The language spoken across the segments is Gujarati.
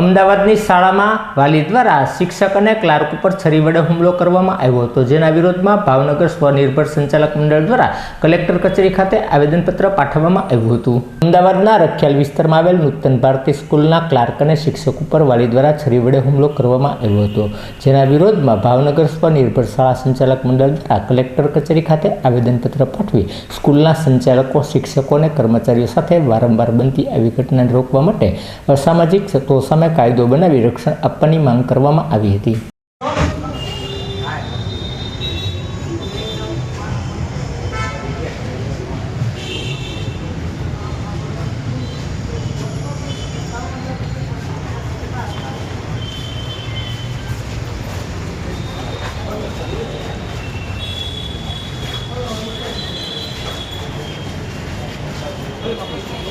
અમદાવાદની શાળામાં વાલી દ્વારા શિક્ષક અને ક્લાર્ક ઉપર છરી વડે હુમલો કરવામાં આવ્યો હતો. જેના વિરોધમાં ભાવનગર સ્વનિર્ભર સંચાલક મંડળ દ્વારા કલેક્ટર કચેરી ખાતે આવેદનપત્ર પાઠવવામાં આવ્યું હતું. અમદાવાદના રખિયાલ વિસ્તારમાં આવેલ નૂતન ભારતી સ્કૂલના ક્લાર્ક અને શિક્ષક ઉપર વાલી દ્વારા છરી વડે હુમલો કરવામાં આવ્યો હતો. જેના વિરોધમાં ભાવનગર સ્વનિર્ભર શાળા સંચાલક મંડળ દ્વારા કલેક્ટર કચેરી ખાતે આવેદનપત્ર પાઠવી સ્કૂલના સંચાલકો, શિક્ષકો અને કર્મચારીઓ સાથે વારંવાર બનતી આવી ઘટનાને રોકવા માટે અસામાજિક તત્વો સામે કાયદો બનાવી રક્ષણ આપવાની માંગ કરવામાં આવી હતી કારણ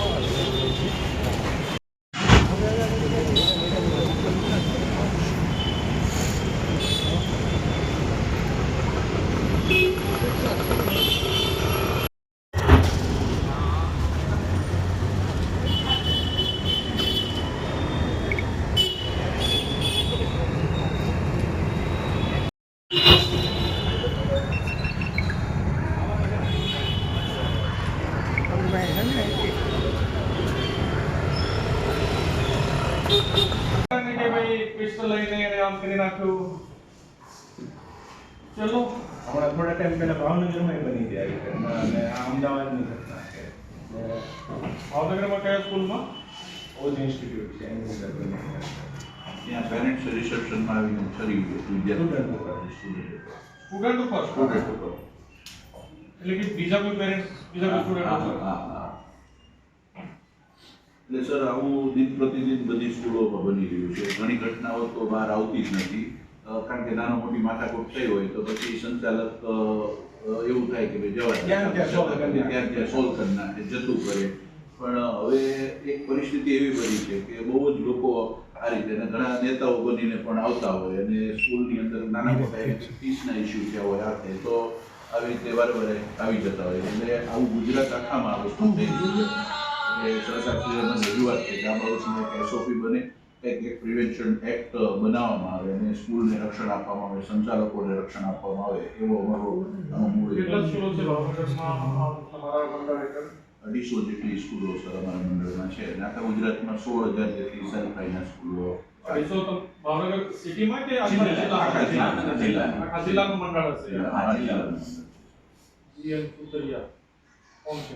કે ભાઈ પિસ્તોલ લઈને એને આમ કરી નાખ્યું ચલો હમણાં થોડા ટાઈમ પહેલા ભાવનગરમાં ય બની હતી આવી ઘટના અને આ અમદાવાદની ઘટના છે ભાવનગરમાં કયા સ્કૂલમાં ઓજ ઇન્સ્ટિટ્યૂટ છે એની અંદર બની હતી. ત્યાં પેરેન્ટ્સ રિસેપ્શનમાં આવીને છરી વિદ્યાર્થી Student ઉપર. સ્ટુડન્ટ સ્ટુડન્ટ ઉપર? સ્ટુડન્ટ ઉપર. એટલે કે બીજા કોઈ પેરેન્ટ્સ બીજા કોઈ હા, સ્ટુડન્ટ હા, હા. એટલે સર આવું દિન પ્રતિદિન બધી સ્કૂલોમાં બની રહ્યું છે. ઘણી ઘટનાઓ તો બહાર આવતી જ નથી. કારણ કે નાનો મોટી માથાકૂટ થઈ હોય તો પછી સંચાલક એવું થાય કે ભાઈ જવા ત્યાં ત્યાં સોલ્વ કરી નાખે. જતું કરે પણ હવે એક પરિસ્થિતિ એવી બની છે કે બહુ જ લોકો આ રીતે ઘણા નેતાઓ બનીને પણ આવતા હોય અને સ્કૂલની અંદર નાના મોટા ફીસના ઇસ્યુ થયા હોય આ તે તો આવી રીતે વારંવાર આવી જતા હોય. એટલે આવું ગુજરાત આખામાં આ વસ્તુ થઈ રજૂઆત છે કે આ એક એસઓપી બને કંઈક એક પ્રિવેન્શન એક્ટ બનાવવામાં આવે અને સ્કૂલને રક્ષણ આપવામાં આવે સંચાલકોને રક્ષણ આપવામાં આવે એવો અમારો મૂળ કેટલા સ્કૂલો છે ભાવનગરમાં તમારા મંડળ અઢીસો જેટલી સ્કૂલો સર અમારા મંડળમાં છે અને આખા ગુજરાતમાં સોળ હજાર જેટલી સેલ્ફ ફાઇનાન્સ સ્કૂલો ભાવનગર સિટીમાં કે આખા આખા આખા જિલ્લામાં. આખા જિલ્લાનું મંડળ હશે. આ જિલ્લામાં. જીએન કોણ છે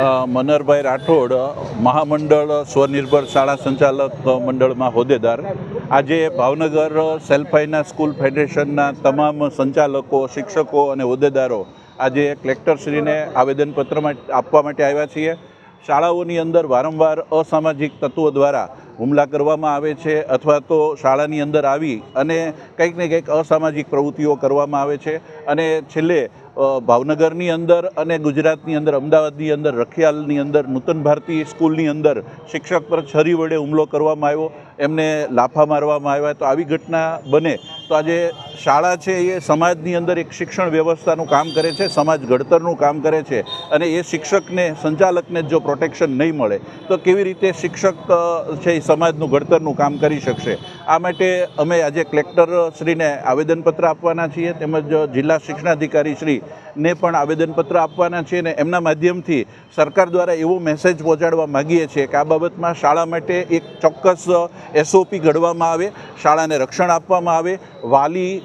અ, મનહરભાઈ રાઠોડ મહામંડળ સ્વનિર્ભર શાળા સંચાલક મંડળમાં હોદ્દેદાર. આજે ભાવનગર સેલ્ફ ફાઇનાન્સ સ્કૂલ ફેડરેશનના તમામ સંચાલકો શિક્ષકો અને હોદ્દેદારો આજે કલેક્ટરશ્રીને આવેદનપત્ર આપવા માટે આવ્યા છીએ. શાળાઓની અંદર વારંવાર અસામાજિક તત્વો દ્વારા હુમલા કરવામાં આવે છે અથવા તો શાળાની અંદર આવી અને કંઈક ને કંઈક અસામાજિક પ્રવૃત્તિઓ કરવામાં આવે છે. અને છેલ્લે ભાવનગરની અંદર અને ગુજરાતની અંદર, અમદાવાદની અંદર, રખિયાલની અંદર, નૂતન ભારતી સ્કૂલની અંદર શિક્ષક પર છરી વડે હુમલો કરવામાં આવ્યો. એમને લાફા મારવામાં આવ્યા તો આવી ઘટના બને. તો આજે શાળા છે એ સમાજની અંદર એક શિક્ષણ વ્યવસ્થાનું કામ કરે છે, સમાજ ઘડતરનું કામ કરે છે અને એ શિક્ષકને, સંચાલકને જો પ્રોટેક્શન નહીં મળે, તો કેવી રીતે શિક્ષક છે એ સમાજનું ઘડતરનું કામ કરી શકશે? આ માટે અમે આજે કલેક્ટર શ્રીને આવેદનપત્ર આપવાના છીએ, તેમજ જિલ્લા શિક્ષણાધિકારી શ્રી ને પણ આવેદનપત્ર આપવાના છીએ અને એમના માધ્યમથી સરકાર દ્વારા એવો મેસેજ પહોંચાડવા માગીએ છીએ કે આ બાબતમાં શાળા માટે એક ચોક્કસ એસઓપી ઘડવામાં આવે, શાળાને રક્ષણ આપવામાં આવે, વાલી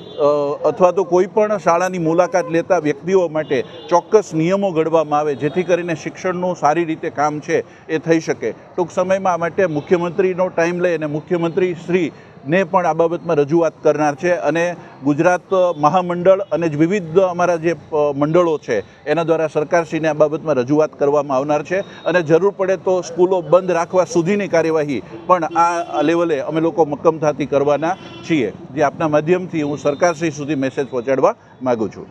અથવા તો કોઈ પણ શાળાની મુલાકાત લેતા વ્યક્તિઓ માટે ચોક્કસ નિયમો ઘડવામાં આવે, જેથી કરીને શિક્ષણનું સારી રીતે કામ છે એ થઈ શકે. ટૂંક સમયમાં માટે મુખ્યમંત્રીનો ટાઈમ લઈ અને મુખ્યમંત્રી શ્રી ને પણ આ બાબતમાં રજૂઆત કરનાર છે અને ગુજરાત મહામંડળ અને વિવિધ અમારા જે મંડળો છે, એના દ્વારા સરકારશ્રીને આ બાબતમાં રજૂઆત કરવામાં આવનાર છે અને જરૂર પડે તો સ્કૂલો બંધ રાખવા સુધીની કાર્યવાહી પણ આ લેવલે અમે લોકો મક્કમતાથી કરવાના છીએ. જે આપના માધ્યમથી હું સરકારશ્રી સુધી મેસેજ પહોંચાડવા માગું છું.